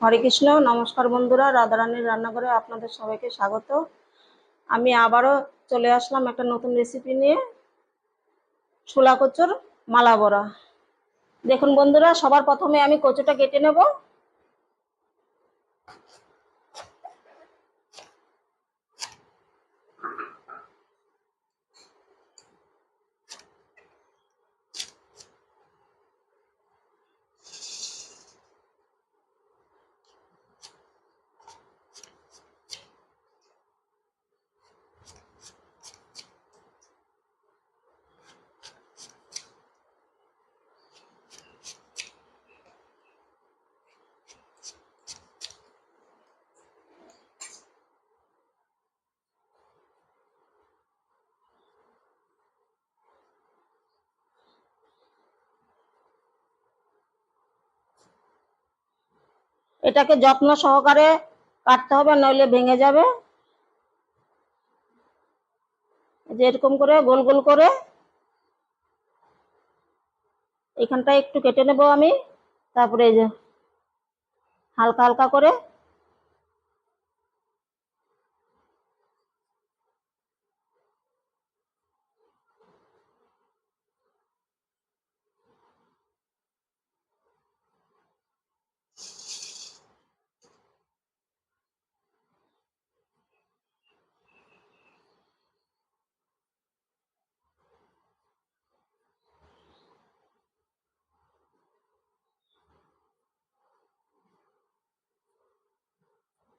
হরে কৃষ্ণ, নমস্কার বন্ধুরা, রাধারানীর রান্নাঘরে আপনাদের সবাইকে স্বাগত। আমি আবারও চলে আসলাম একটা নতুন রেসিপি নিয়ে, ছোলা কচুর মালা বড়া। দেখুন বন্ধুরা, সবার প্রথমে আমি কচুটা কেটে নেব। এটাকে যত্ন সহকারে কাটতে হবে, নইলে ভেঙে যাবে। যে এরকম করে গোল গোল করে এখানটা একটু কেটে নেব আমি, তারপরে এই যে হালকা হালকা করে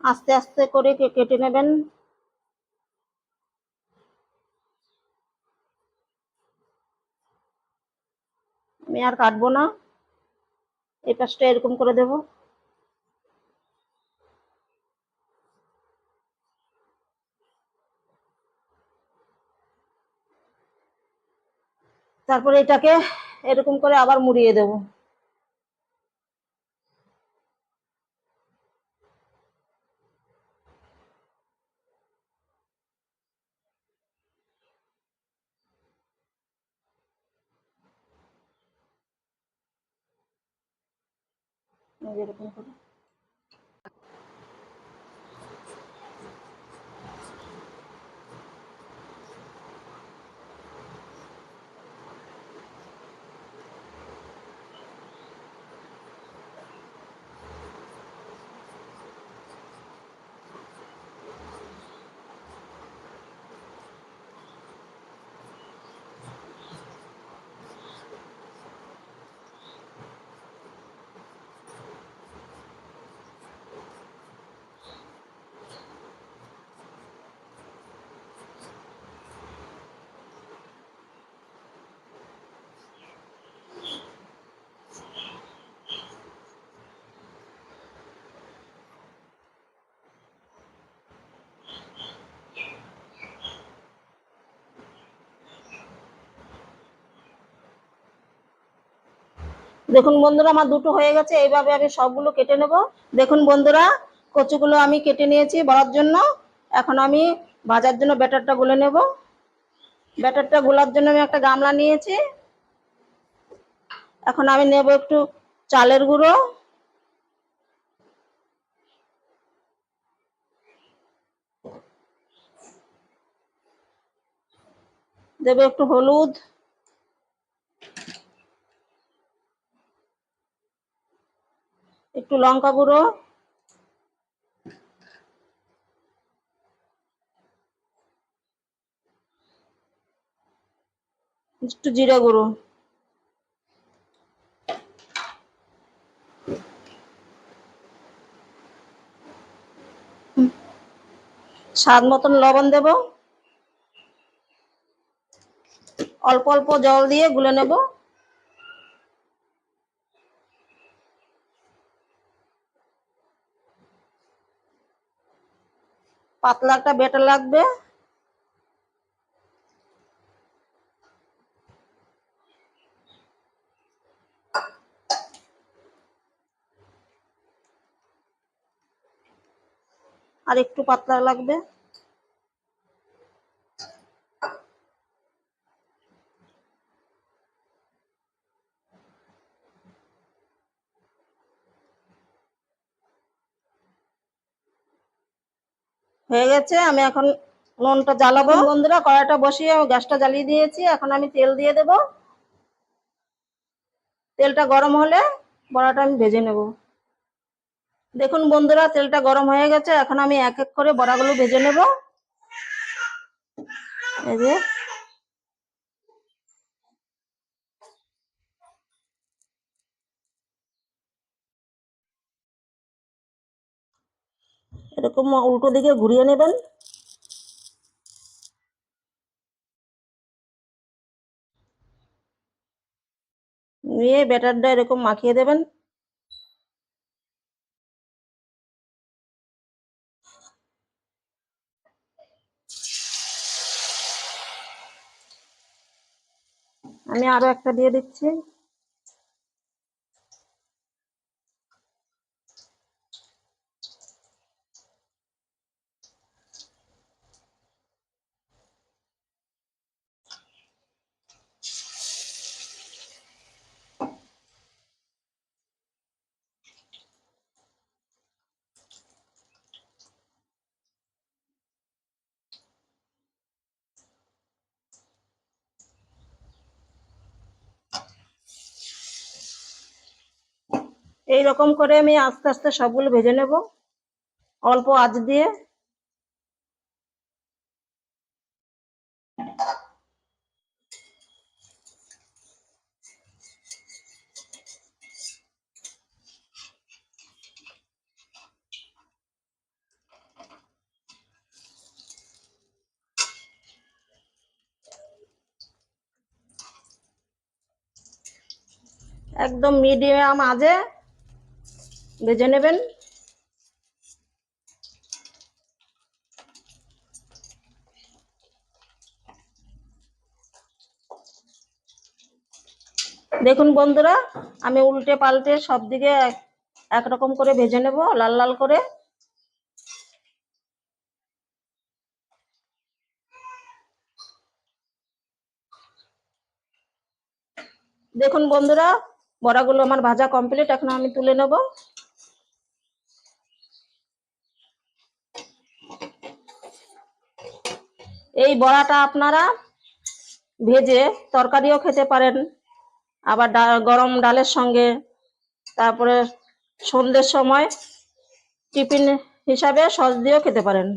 আস্তে আস্তে করে কেটে নেবেন। আমি আর কাটবো না। এই পাশটা এরকম করে দেব। তারপরে এটাকে এরকম করে আবার মুড়িয়ে দেব। এই যে দেখুন বন্ধুরা, আমার দুটো হয়ে গেছে, এইভাবে আমি সবগুলো কেটে নেব। দেখুন বন্ধুরা, কচুগুলো আমি কেটে নিয়েছি বড়ার জন্য। এখন আমি ভাজার জন্য ব্যাটারটা গুলে নেব। ব্যাটারটা গোলার জন্য আমি একটা গামলা নিয়েছি। এখন আমি নেব একটু চালের গুঁড়ো। দেবো একটু হলুদ। লঙ্কা গুঁড়ো। একটু জিরে গুঁড়ো। স্বাদ মতন লবণ দেব। অল্প অল্প জল দিয়ে গুলে নেব। পাতলা একটা বেটার লাগবে। আর একটু পাতলা লাগবে। হয়ে গেছে আমি এখন নুনটা জ্বালাবো। বন্ধুরা কড়াইটা বসিয়ে গ্যাসটা জ্বালিয়ে দিয়েছি এখন আমি তেল দিয়ে দেব। তেলটা গরম হলে বড়াটা আমি ভেজে নেব। দেখুন বন্ধুরা তেলটা গরম হয়ে গেছে এখন আমি এক এক করে বড়াগুলো ভেজে নেব। এই যে এরকম উল্টো দিকে ঘুরিয়ে নেবেন। নিয়ে ব্যাটারটা এরকম মাখিয়ে দেবেন। আমি আরও একটা দিয়ে দিচ্ছি। এই রকম করে আমি আস্তে আস্তে সবগুলো ভেজে নেব। অল্প আঁচ দিয়ে। একদম মিডিয়াম আজে ভেজে নেবেন। দেখুন বন্ধুরা, আমি উল্টে পাল্টে সব দিকে এক- একরকম করে ভেজে নেব, লাল লাল করে। দেখুন বন্ধুরা, বড়াগুলো আমার ভাজা কমপ্লিট, এখন আমি তুলে নেব। এই বড়াটা আপনারা ভেজে তরকারিও খেতে পারেন। আবার গরম ডালের সঙ্গে তারপরে সন্ধ্যের সময় টিফিন হিসাবে সস দিয়েও খেতে পারেন।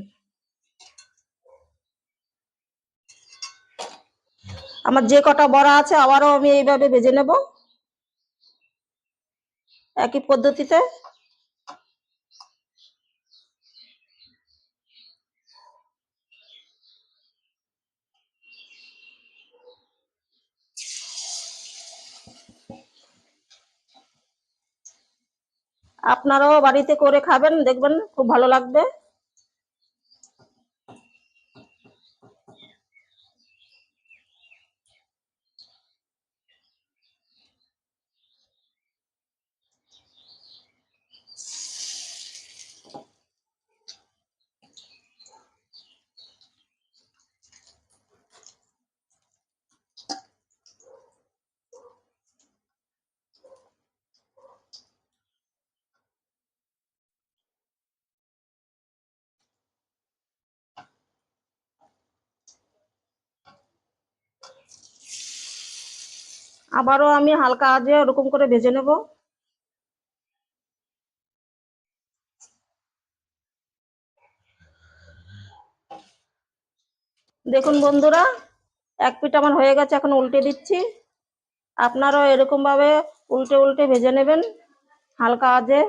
আমার যে কটা বড়া আছে আবারও আমি এইভাবে ভেজে নেব। একই পদ্ধতিতে আপনারাও বাড়িতে করে খাবেন দেখবেন খুব ভালো লাগবে। আবারও আমি হালকা আজে ওরকম করে ভেজে নেব। দেখুন বন্ধুরা, এক পিঠ আমার হয়ে গেছে, এখন উল্টে দিচ্ছি। আপনারাও এরকম ভাবে উল্টে উল্টে ভেজে নেবেন হালকা আজে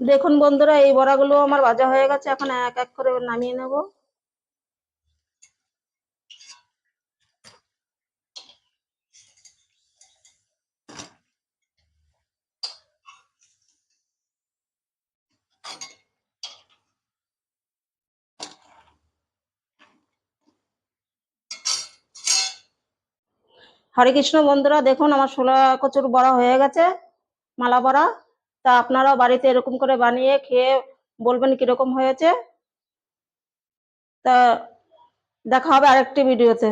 দেখুন বন্ধুরা, এই বড়াগুলো আমার ভাজা হয়ে গেছে, এখন এক এক করে নামিয়ে নেব। হরে কৃষ্ণ বন্ধুরা, দেখুন আমার ছোলা কচুর বড়া হয়ে গেছে, মালা বড়া। তা আপনারাও বাড়িতে এরকম করে বানিয়ে খেয়ে বলবেন কীরকম হয়েছে? তা দেখা হবে আরেকটি ভিডিওতে।